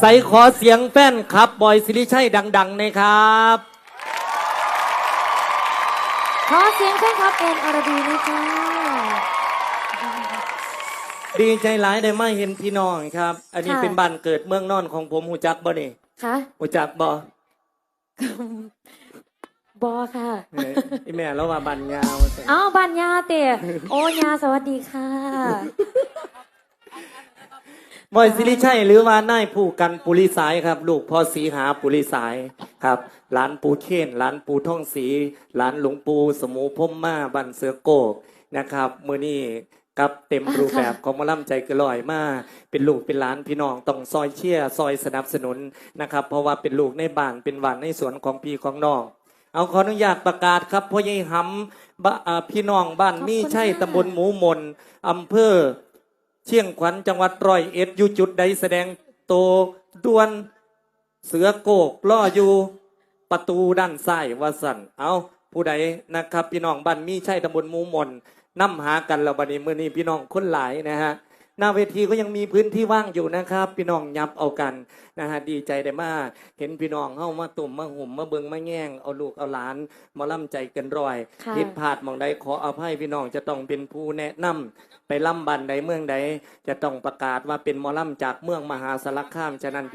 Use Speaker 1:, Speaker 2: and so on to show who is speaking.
Speaker 1: ใส่ขอเสียงแฟนครับ บอยสิริชัยดัง ๆ นะครับ
Speaker 2: ขอเสียงแฟนคลับแอนอรดีนะคะ
Speaker 1: ดีใจหลายได้มาเห็นพี่น้องครับ อันนี้เป็นบ้านเกิดเมืองนอนของผมหูจักบ่นี่
Speaker 2: ค่ะ
Speaker 1: หูจักบ่
Speaker 2: บอค่ะ
Speaker 1: เอ้ยอีแม่แล้วว่าบ้านยาว
Speaker 2: เอ้าบ้านยาเตะโอ้ยาสวัสดีค่ะ
Speaker 1: บอยสิริชัยหรือว่านายผู้กันปุริสายครับ ลูกพ่อสีหาปุริสายครับหลานปูเคนหลานปูท่องสีหลานหลวงปูสมูพมมาบันเสือโกกนะครับมือนี้กับเต็มรูปแบบของหมอลำใจกระลอยมาเป็นลูกเป็นหลานพี่น้องต้องซอยเชียร์ซอยสนับสนุนนะครับ เพราะว่าเป็นลูกในบ้านเป็นหวานในสวนของพี่ของน้องเอาขออนุญาตประกาศครับพ่อใหญ่หำบะอ่าพี่น้องบ้าน
Speaker 2: ขอบคุณ
Speaker 1: มีใช่
Speaker 2: ค่ะ
Speaker 1: ตำบลหมูมนอำเภอ เชียงขวัญจังหวัดร้อยเอ็ดอยู่จุดใดแสดงโตดวนเสือโกกล่ออยู่ประตูด้านซ้ายวาสันเอาผู้ใดนะครับ พี่น้องบ้านมีใช่ตำบลมูมนนํหากันเราวบันนี้มื้อนี้พี่น้องคนหลายนะฮะ หน้าเวทีก็ยังมีพื้นที่ว่างอยู่นะครับ พี่น้องยับเอากันนะฮะดีใจได้มาก เห็นพี่น้องเข้ามาตุ่มมาหุ่มมาเบิงมาแง่งเอาลูกเอาหลานมาล่ำใจเกันร้อย
Speaker 2: ค่ะ
Speaker 1: ผิดพลาดหมองใดขออภัยพี่น้องจะต้องเป็นผู้แนะนำไปล่ำบันใดเมืองใดจะต้องประกาศว่าเป็นหมอล่ำจากเมืองมหาสารคามฉะนั้น